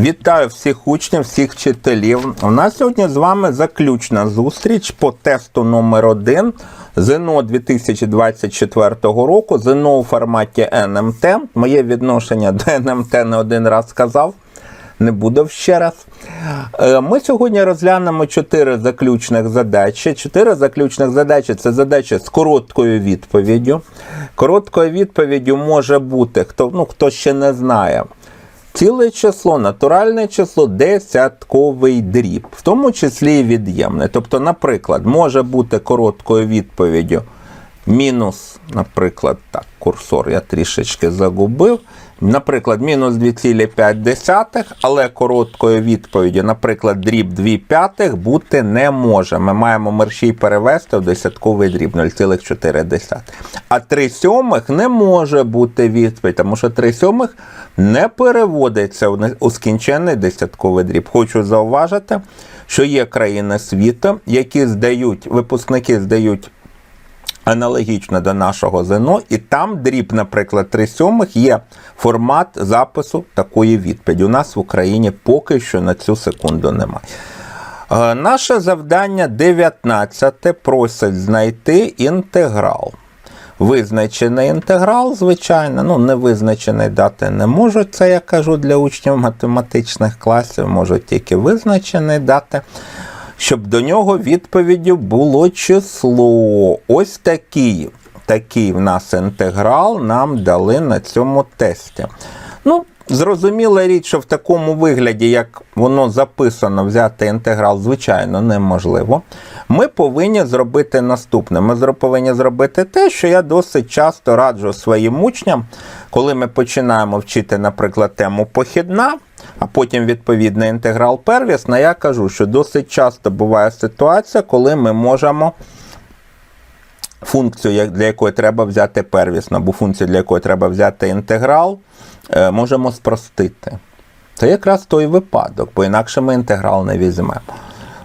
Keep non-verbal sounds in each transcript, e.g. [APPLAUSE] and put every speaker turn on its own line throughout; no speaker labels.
Вітаю всіх учнів, всіх вчителів. У нас сьогодні з вами заключна зустріч по тесту номер 1 ЗНО 2024 року. ЗНО у форматі НМТ. Моє відношення до НМТ не один раз сказав. Не буду ще раз. Е, Ми сьогодні розглянемо чотири заключних задачі. Чотири заключних задачі це задачі з короткою відповіддю. Короткою відповіддю може бути, хто, ну, хто ще не знає, ціле число, натуральне число, десятковий дріб, в тому числі і від'ємне. Тобто, наприклад, може бути короткою відповіддю мінус, наприклад, так, курсор я трішечки загубив. Наприклад, мінус 2,5, але короткою відповіддю, наприклад, дріб 2 п'ятих бути не може. Ми маємо мерщій перевести в десятковий дріб 0,4. А 3 сьомих не може бути відповідь, тому що 3 сьомих не переводиться у скінчений десятковий дріб. Хочу зауважити, що є країни світу, які здають, випускники здають аналогічно до нашого ЗНО, і там дріб, наприклад, 3 сьомих є формат запису такої відповіді. У нас в Україні поки що на цю секунду немає. Е, Наше завдання 19 просить знайти інтеграл. Визначений інтеграл, звичайно, ну невизначений дати не можуть. Це я кажу для учнів математичних класів, можуть тільки визначений дати. Щоб до нього відповіддю було число. Ось такий, такий в нас інтеграл нам дали на цьому тесті. Ну, зрозуміла річ, що в такому вигляді, як воно записано, взяти інтеграл, звичайно, неможливо. Ми повинні зробити наступне. Ми повинні зробити те, що я досить часто раджу своїм учням, коли ми починаємо вчити, наприклад, тему похідна, а потім відповідно інтеграл первісна, я кажу, що досить часто буває ситуація, коли ми можемо функцію, для якої треба взяти первісну, або функцію, для якої треба взяти інтеграл, е, можемо спростити. Це якраз той випадок, бо інакше ми інтеграл не візьмемо.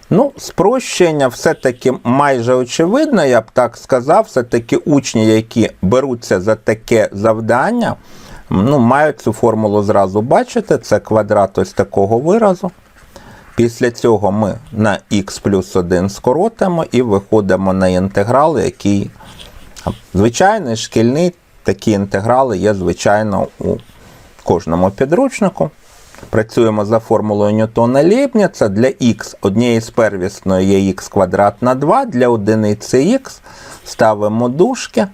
Ну, спрощення все-таки майже очевидно, я б так сказав. Все-таки учні, які беруться за таке завдання, ну, мають цю формулу зразу бачити. Це квадрат ось такого виразу. Після цього ми на х плюс 1 скоротимо і виходимо на інтеграл, який звичайний шкільний такі інтеграли є, звичайно, у кожному підручнику. Працюємо за формулою Ньютона Лейбніца. Для х однієї з первісної є х квадрат на 2, для одиниці х ставимо дужки,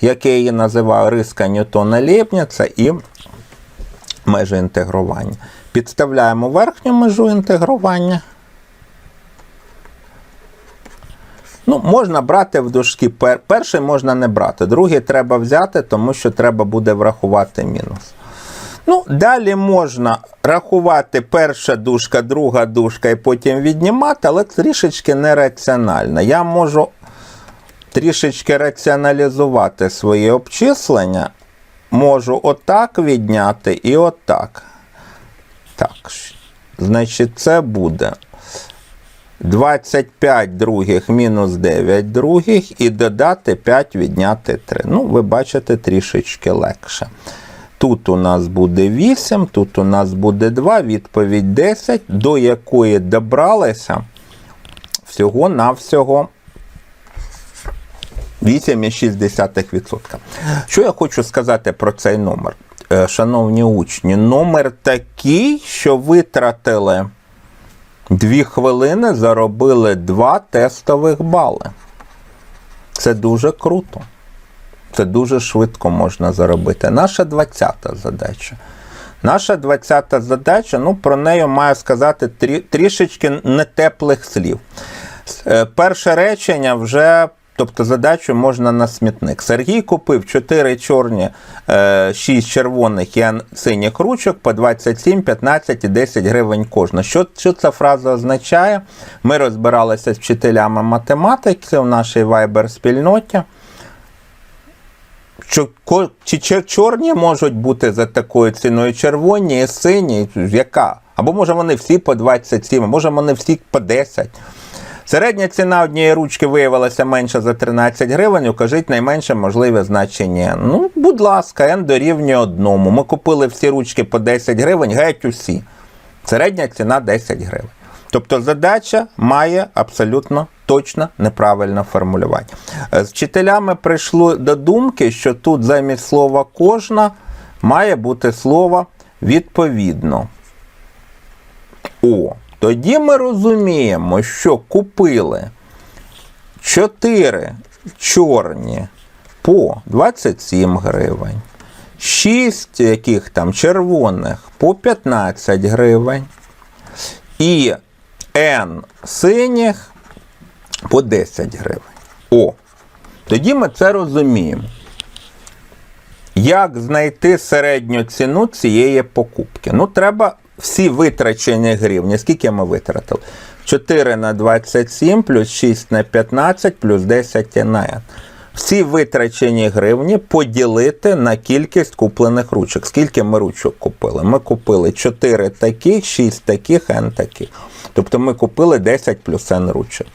як я називаю риска Ньютона Лейбніца і межі інтегрування. Підставляємо верхню межу інтегрування. Ну, можна брати в дужки. Перший можна не брати, другий треба взяти, тому що треба буде врахувати мінус. Ну, далі можна рахувати перша дужка, друга дужка і потім віднімати, але трішечки нераціонально. Я можу трішечки раціоналізувати свої обчислення. Можу отак відняти і отак. Так, значить, це буде 25 других мінус 9 других і додати 5 відняти 3. Ну, ви бачите, трішечки легше. Тут у нас буде 8, тут у нас буде 2, відповідь 10, до якої добралися всього-навсього 8,6%. Що я хочу сказати про цей номер? Е, Шановні учні, номер такий, що витратили 2 хвилини, заробили 2 тестових бали. Це дуже круто. Це дуже швидко можна заробити. Наша 20-та задача. Наша 20-та задача, ну про неї маю сказати трі, трішечки нетеплих слів. Е, Перше речення вже, тобто задачу можна на смітник. Сергій купив 4 чорні, 6 червоних і синіх ручок по 27, 15 і 10 гривень кожна. Що, що ця фраза означає? Ми розбиралися з вчителями математики в нашій Viber-спільноті що чи чорні можуть бути за такою ціною, червоні і сині, яка? Або може вони всі по 27, а може вони всі по 10. Середня ціна однієї ручки виявилася менша за 13 гривень. Укажіть найменше можливе значення. Ну, будь ласка, n дорівнює одному. Ми купили всі ручки по 10 гривень, геть усі. Середня ціна 10 гривень. Тобто задача має абсолютно точно неправильне формулювання. Е, З вчителями прийшли до думки, що тут замість слова кожна має бути слово відповідно. О, тоді ми розуміємо, що купили 4 чорні по 27 гривень, 6 яких там червоних по 15 гривень і N синіх по 10 гривень. О, тоді ми це розуміємо. Як знайти середню ціну цієї покупки? Ну, треба всі витрачені гривні. Скільки ми витратили? 4 на 27 плюс 6 на 15 плюс 10 на N. Всі витрачені гривні поділити на кількість куплених ручок. Скільки ми ручок купили? Ми купили 4 таких, 6 таких, N таких. Тобто ми купили 10 плюс N ручок.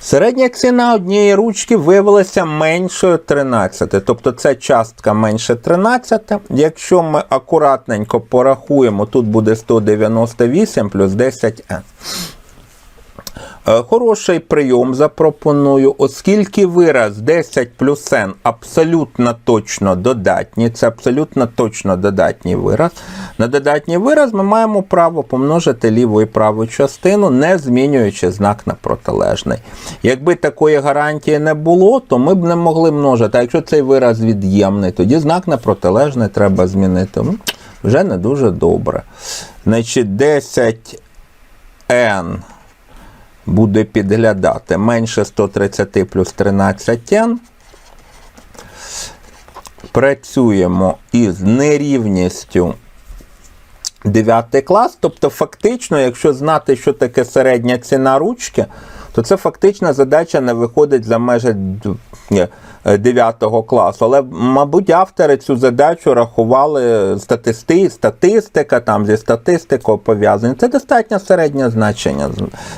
Середня ціна однієї ручки виявилася меншою 13. Тобто це частка менше 13. Якщо ми акуратненько порахуємо, тут буде 198 плюс 10n. Е, Хороший прийом запропоную, оскільки вираз 10 плюс n абсолютно точно додатній, це абсолютно точно додатній вираз. На додатній вираз ми маємо право помножити ліву і праву частину, не змінюючи знак на протилежний. Якби такої гарантії не було, то ми б не могли множити. А якщо цей вираз від'ємний, тоді знак на протилежний треба змінити. Ну, Вже не дуже добре. Значить, 10n буде підглядати менше 130 плюс 13 n. Працюємо із нерівністю 9 клас. Тобто, фактично, якщо знати, що таке середня ціна ручки, то це фактична задача не виходить за межі 9 класу. Але, мабуть, автори цю задачу рахували статисти, статистика, там зі статистикою пов'язані. Це достатньо середнє значення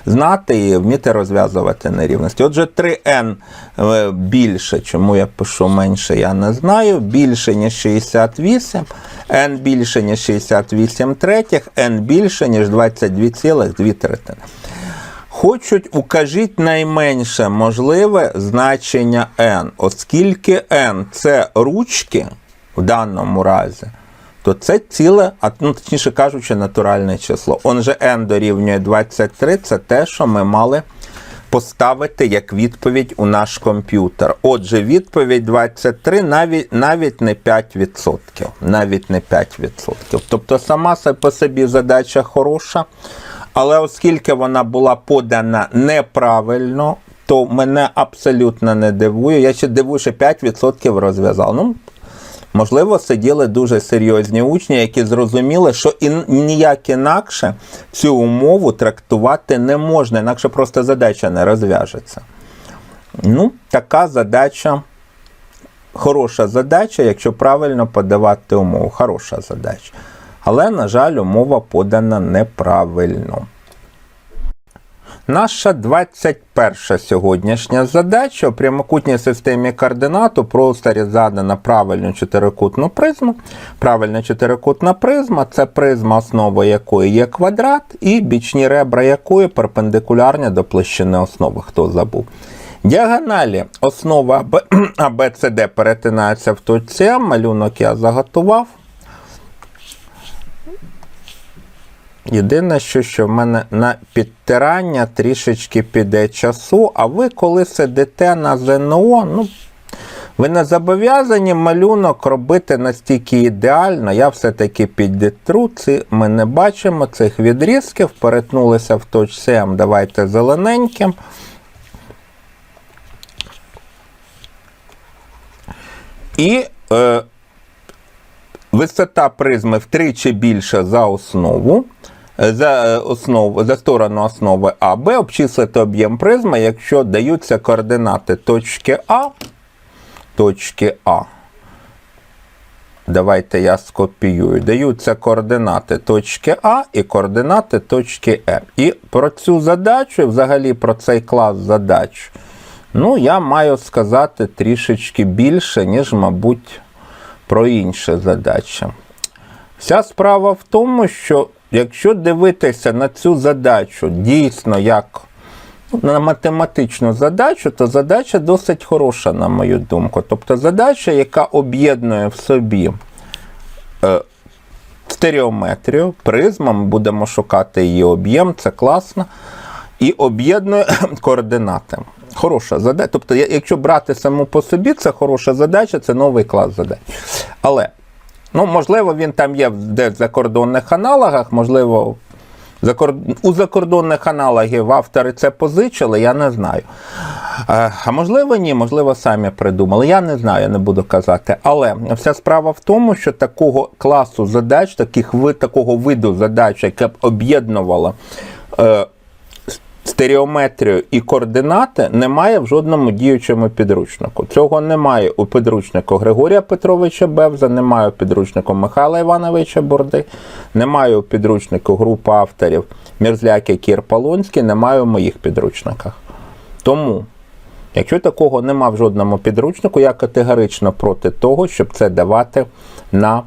знати і вміти розв'язувати нерівності. Отже, 3n е, більше, чому я пишу менше, я не знаю. Більше, ніж 68, n більше, ніж 68 третіх, n більше, ніж 22,2 третини. Хочуть укажіть найменше можливе значення n. Оскільки n це ручки в даному разі, то це ціле, а ну, точніше кажучи, натуральне число. Он же n дорівнює 23, це те, що ми мали поставити як відповідь у наш комп'ютер. Отже, відповідь 23 навіть, навіть не 5%. Навіть не 5%. Тобто сама по собі задача хороша. Але оскільки вона була подана неправильно, то мене абсолютно не дивує. Я ще дивую, що 5% розв'язав. Ну, можливо, сиділи дуже серйозні учні, які зрозуміли, що і ніяк інакше цю умову трактувати не можна, інакше просто задача не розв'яжеться. Ну, така задача. Хороша задача, якщо правильно подавати умову. Хороша задача. Але, на жаль, умова подана неправильно. Наша 21 сьогоднішня задача у прямокутній системі координат у просторі задана правильну чотирикутну призму. Правильна чотирикутна призма це призма, основа якої є квадрат, і бічні ребра якої перпендикулярні до площини основи, хто забув. Діагоналі основа ABCD [CLEARS THROAT] перетинаються в точці М, малюнок я заготував. Єдине, що, що в мене на підтирання трішечки піде часу, а ви, коли сидите на ЗНО, ну, ви не зобов'язані малюнок робити настільки ідеально. Я все-таки підітру, ці ми не бачимо цих відрізків, перетнулися в точці М, давайте зелененьким. І е, висота призми втричі більша за основу. За основу, за сторону основи АБ обчислити об'єм призми, якщо даються координати точки А, точки А. Давайте я скопіюю. Даються координати точки А і координати точки М. І про цю задачу, взагалі про цей клас задач, ну, я маю сказати трішечки більше, ніж, мабуть, про інші задачі. Вся справа в тому, що якщо дивитися на цю задачу дійсно як ну, на математичну задачу, то задача досить хороша, на мою думку. Тобто задача, яка об'єднує в собі е, стереометрію, призма, ми будемо шукати її об'єм, це класно. І об'єднує [CLEARS THROAT] координати. Хороша задача. Тобто, якщо брати саму по собі, це хороша задача, це новий клас задач. Але, ну, можливо, він там є в закордонних аналогах, можливо, у закордонних аналогів автори це позичили, я не знаю. Е, А можливо, ні, можливо, самі придумали. Я не знаю, я не буду казати. Але вся справа в тому, що такого класу задач, таких такого виду задач, яке б об'єднувало е, стереометрію і координати, немає в жодному діючому підручнику. Цього немає у підручнику Григорія Петровича Бевза, немає у підручнику Михайла Івановича Борди, немає у підручнику групи авторів Мерзляки Кір Полонський, немає у моїх підручниках. Тому, якщо такого нема в жодному підручнику, я категорично проти того, щоб це давати на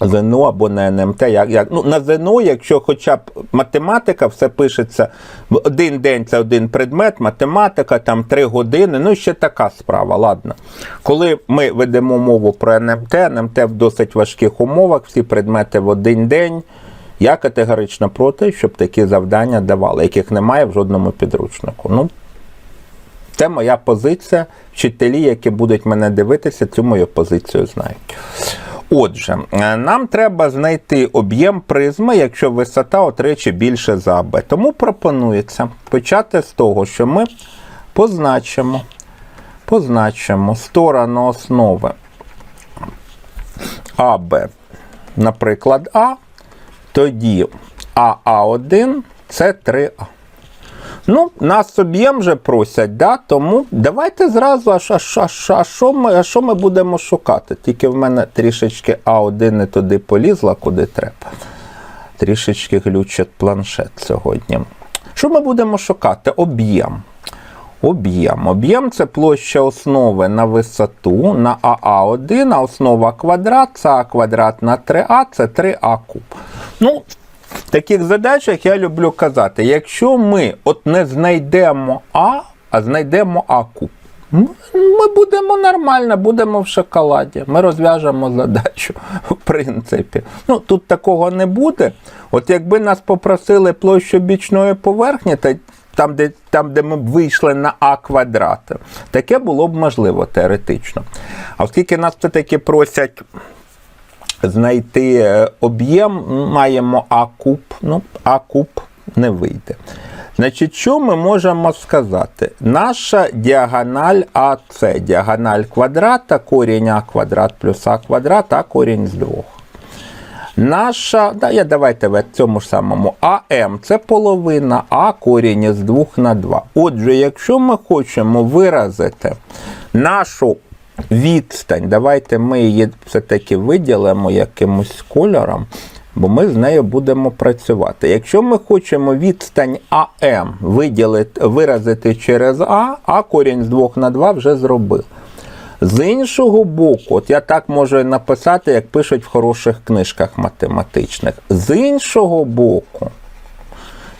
ЗНО або на НМТ. Як, як, ну, на ЗНО, якщо хоча б математика, все пишеться в один день це один предмет, математика, там три години, ну ще така справа, ладно. Коли ми ведемо мову про НМТ, НМТ в досить важких умовах, всі предмети в один день. Я категорично проти, щоб такі завдання давали, яких немає в жодному підручнику. Ну, це моя позиція. Вчителі, які будуть мене дивитися, цю мою позицію знають. Отже, е, нам треба знайти об'єм призми, якщо висота утричі більше за АБ. Тому пропонується почати з того, що ми позначимо, позначимо сторону основи АБ, наприклад, А, тоді АА1 це 3А. Ну, нас об'єм вже просять, да? тому давайте зразу, а, що- ми, а ми будемо шукати? Тільки в мене трішечки А1 не туди полізла, куди треба. Трішечки глючить планшет сьогодні. Що ми будемо шукати? Об'єм. Об'єм. Об'єм це площа основи на висоту на АА1, а основа квадрат, це А квадрат на 3А, це 3А куб. Ну, в таких задачах я люблю казати, якщо ми от не знайдемо А, а знайдемо А куб, ми будемо нормально, будемо в шоколаді. Ми розв'яжемо задачу, в принципі. Ну, тут такого не буде. От якби нас попросили площу бічної поверхні, та там, де, там, де ми б вийшли на А квадрат, таке було б можливо теоретично. А оскільки нас все-таки просять знайти е, об'єм, маємо А куб. Ну, А куб не вийде. Значить, що ми можемо сказати? Наша діагональ АС, діагональ квадрата, корінь А квадрат плюс А квадрат, а корінь з двох. Наша, да, я давайте в цьому ж самому АМ це половина, а корінь із 2 на 2. Отже, якщо ми хочемо виразити нашу відстань, давайте ми її все-таки виділимо якимось кольором, бо ми з нею будемо працювати. Якщо ми хочемо відстань АМ виділити, виразити через А, а корінь з 2 на 2 вже зробив. З іншого боку, от я так можу написати, як пишуть в хороших книжках математичних. З іншого боку,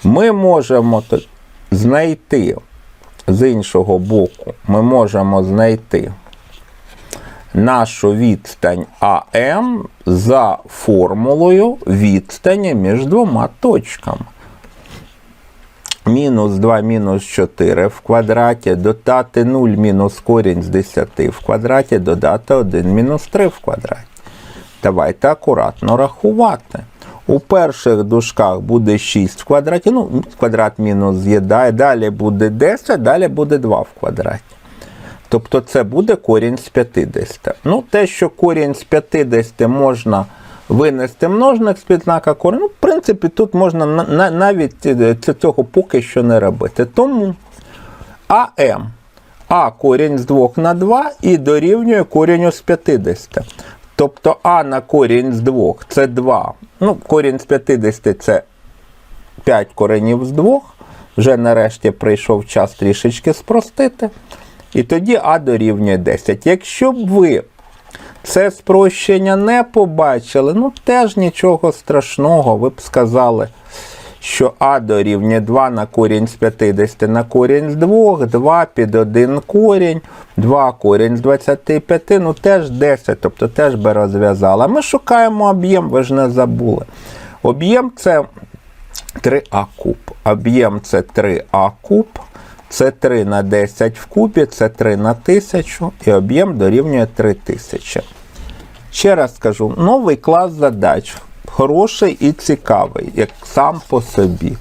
ми можемо знайти, з іншого боку, ми можемо знайти нашу відстань АМ за формулою відстані між двома точками мінус 2 мінус 4 в квадраті, додати 0 мінус корінь з 10 в квадраті, додати 1 мінус 3 в квадраті. Давайте акуратно рахувати. У перших дужках буде 6 в квадраті, ну, квадрат мінус з'їдає, далі буде 10, далі буде 2 в квадраті. Тобто це буде корінь з 50. Ну, те, що корінь з 50 можна винести множник з-під знака корінь, ну, в принципі, тут можна на- на- навіть е, цього поки що не робити. Тому АМ. А корінь з 2 на 2 і дорівнює корінню з 50. Тобто А на корінь з 2 це 2. Ну, корінь з 50 це 5 коренів з 2. Вже нарешті прийшов час трішечки спростити. І тоді А дорівнює 10. Якщо б ви це спрощення не побачили, ну теж нічого страшного, ви б сказали, що А дорівнює 2 на корінь з 50 на корінь з 2, 2 під 1 корінь, 2 корінь з 25, ну теж 10, тобто теж би розв'язали. Ми шукаємо об'єм, ви ж не забули. Об'єм це 3А куб. Об'єм це 3А куб. Це 3 на 10 в кубі, це 3 на 1000 і об'єм дорівнює 3000. Ще раз скажу, новий клас задач. Хороший і цікавий, як сам по собі.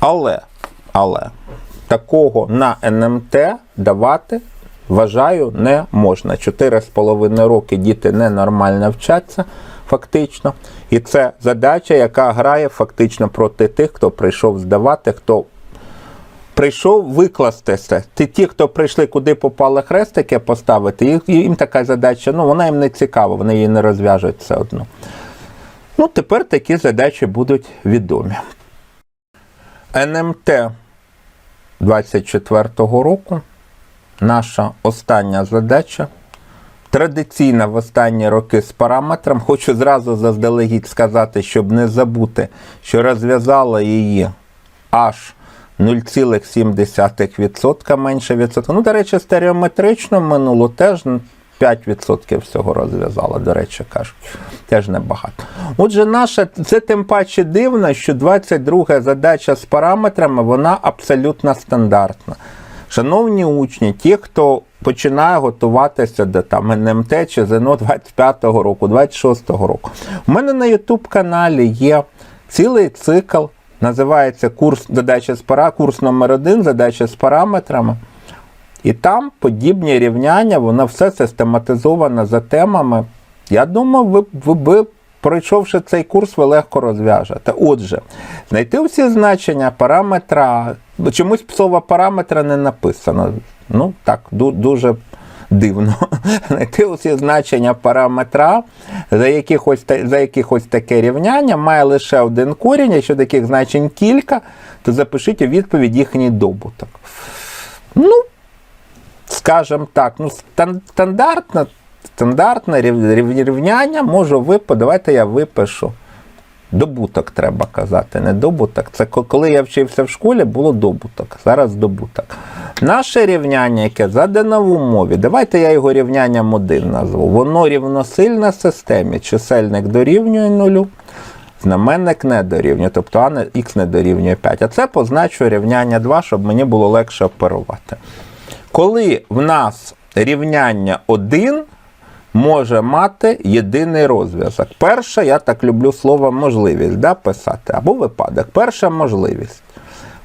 Але, але такого на НМТ давати, вважаю, не можна. 4,5 роки діти ненормально вчаться, фактично. І це задача, яка грає фактично проти тих, хто прийшов здавати, хто прийшов викластися. Ті, ті, хто прийшли, куди попали хрестики поставити, їм така задача, ну вона їм не цікава, вони її не розв'яжуть все одно. Ну, тепер такі задачі будуть відомі. НМТ 24-го року. Наша остання задача. Традиційна в останні роки з параметром. Хочу зразу заздалегідь сказати, щоб не забути, що розв'язала її аж 0,7% менше відсотка. Ну, до речі, стереометрично минуло теж 5% всього розв'язала, до речі, кажуть. Теж небагато. Отже, наша, це тим паче дивно, що 22 задача з параметрами, вона абсолютно стандартна. Шановні учні, ті, хто починає готуватися до там НМТ чи ЗНО 25-го року, 26-го року. У мене на YouTube каналі є цілий цикл, називається курс задача з пара, курс номер 1 задача з параметрами. І там подібні рівняння, воно все систематизовано за темами. Я думаю, ви, ви, ви пройшовши цей курс, ви легко розв'яжете. Отже, знайти всі значення параметра. Чомусь слово параметра не написано. Ну, так, дуже дивно. [LAUGHS] Знайти усі значення параметра, за якихось, за якихось таке рівняння, має лише один корінь. Якщо таких значень кілька, то запишіть у відповідь їхній добуток. Ну, скажімо так, ну, стандартне, стандартне рів- рів- рівняння можу виписати. Давайте я випишу. Добуток треба казати, не добуток. Це коли я вчився в школі, було добуток. Зараз добуток. Наше рівняння, яке задано в умові, давайте я його рівнянням 1 назву. Воно рівносильне системі. Чисельник дорівнює нулю, знаменник не дорівнює, тобто а не, х не дорівнює 5. А це позначу рівняння 2, щоб мені було легше оперувати. Коли в нас рівняння 1 може мати єдиний розв'язок. Перша, я так люблю слово можливість да, писати, або випадок. Перша можливість.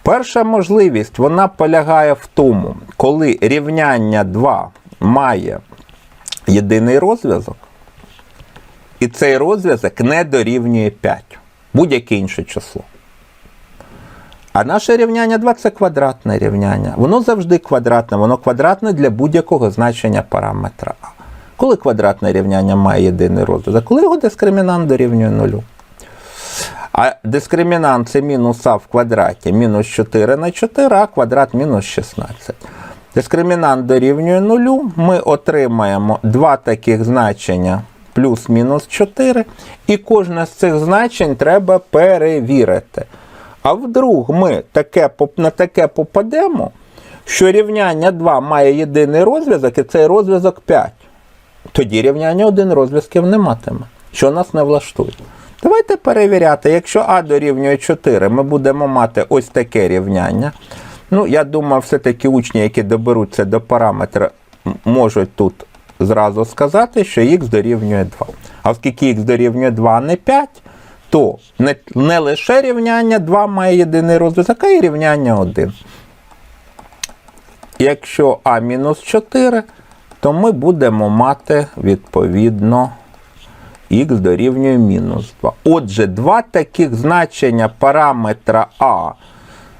Перша можливість вона полягає в тому, коли рівняння 2 має єдиний розв'язок, і цей розв'язок не дорівнює 5, будь-яке інше число. А наше рівняння 2 це квадратне рівняння. Воно завжди квадратне, воно квадратне для будь-якого значення параметра А. Коли квадратне рівняння має єдиний розв'язок? Коли його дискримінант дорівнює нулю. А дискримінант це мінус а в квадраті мінус 4 на 4, а квадрат мінус 16. Дискримінант дорівнює нулю. Ми отримаємо два таких значення плюс-мінус 4. І кожне з цих значень треба перевірити. А вдруг ми таке, на таке попадемо, що рівняння 2 має єдиний розв'язок, і цей розв'язок 5. Тоді рівняння один розв'язків не матиме, що нас не влаштує. Давайте перевіряти, якщо А дорівнює 4, ми будемо мати ось таке рівняння. Ну, я думаю, все-таки учні, які доберуться до параметра, можуть тут зразу сказати, що х дорівнює 2. А оскільки х дорівнює 2, а не 5, то не, не лише рівняння 2 має єдиний розв'язок, а й рівняння 1. Якщо А мінус 4, то ми будемо мати відповідно х дорівнює мінус 2. Отже, два таких значення параметра А,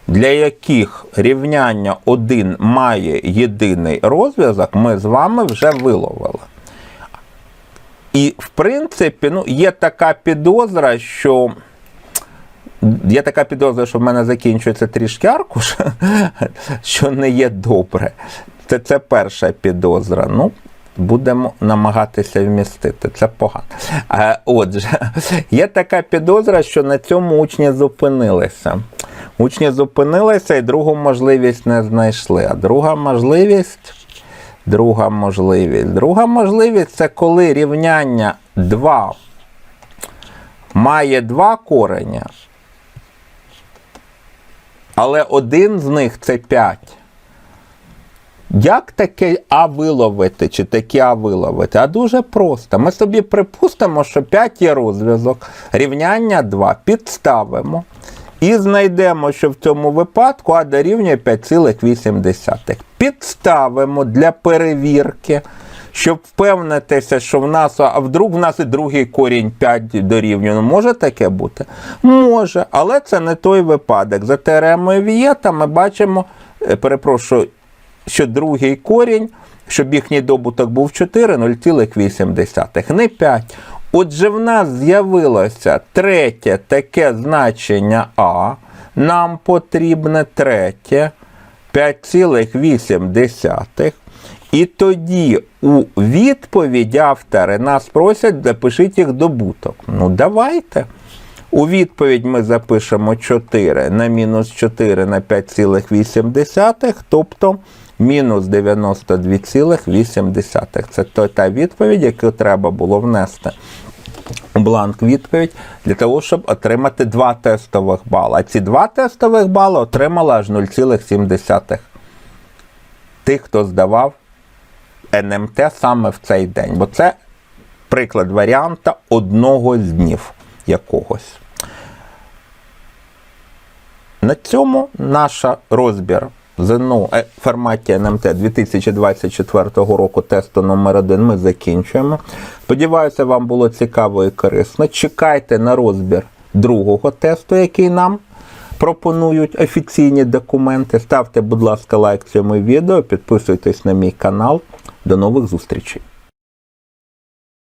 для яких рівняння 1 має єдиний розв'язок, ми з вами вже виловили. І, в принципі, ну, є така підозра, що. Є така підозра, що в мене закінчується трішки аркуш, [LAUGHS] що не є добре. Це, це перша підозра. Ну, будемо намагатися вмістити. Це погано. Е, Отже, [LAUGHS] є така підозра, що на цьому учні зупинилися. Учні зупинилися і другу можливість не знайшли. А друга можливість. Друга можливість. Друга можливість це коли рівняння 2 має два кореня, але один з них це 5. Як таке А виловити, чи таке А виловити? А дуже просто. Ми собі припустимо, що 5 є розв'язок, рівняння 2 підставимо і знайдемо, що в цьому випадку А дорівнює 5,8. Підставимо для перевірки, щоб впевнитися, що в нас, а вдруг в нас і другий корінь 5 дорівнює. Ну, може таке бути? Може, але це не той випадок. За теоремою Вієта ми бачимо, е, перепрошую, що другий корінь, щоб їхній добуток був 4, 0,8, не 5. Отже, в нас з'явилося третє таке значення А. Нам потрібне третє 5,8. І тоді у відповідь автори нас просять запишіть їх добуток. Ну, давайте. У відповідь ми запишемо 4 на мінус 4 на 5,8, тобто мінус 92,8. Це та відповідь, яку треба було внести бланк відповідь для того, щоб отримати два тестових бали. А ці два тестових бали отримали аж 0,7. Тих, хто здавав НМТ саме в цей день. Бо це приклад варіанта одного з днів якогось. На цьому наш розбір ЗНО е, форматі НМТ 2024 року тесту номер 1 ми закінчуємо. Сподіваюся, вам було цікаво і корисно. Чекайте на розбір другого тесту, який нам пропонують офіційні документи. Ставте, будь ласка, лайк цьому відео, підписуйтесь на мій канал. До нових зустрічей!